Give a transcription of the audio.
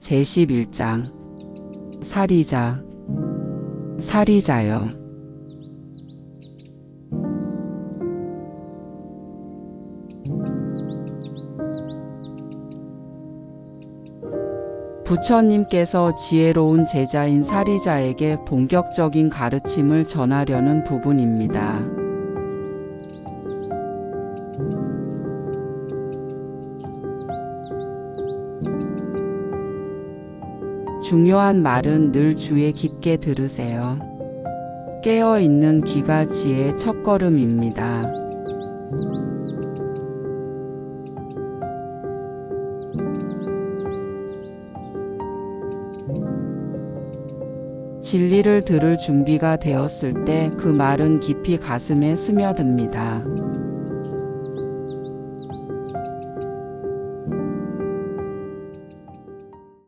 제11장. 살이자. 살이자여. 부처님께서 지혜로운 제자인 사리자에게 본격적인 가르침을 전하려는 부분입니다. 중요한 말은 늘 주에 깊게 들으세요. 깨어 있는 귀가 지혜의 첫걸음입니다. 진리를 들을 준비가 되었을 때 그 말은 깊이 가슴에 스며듭니다.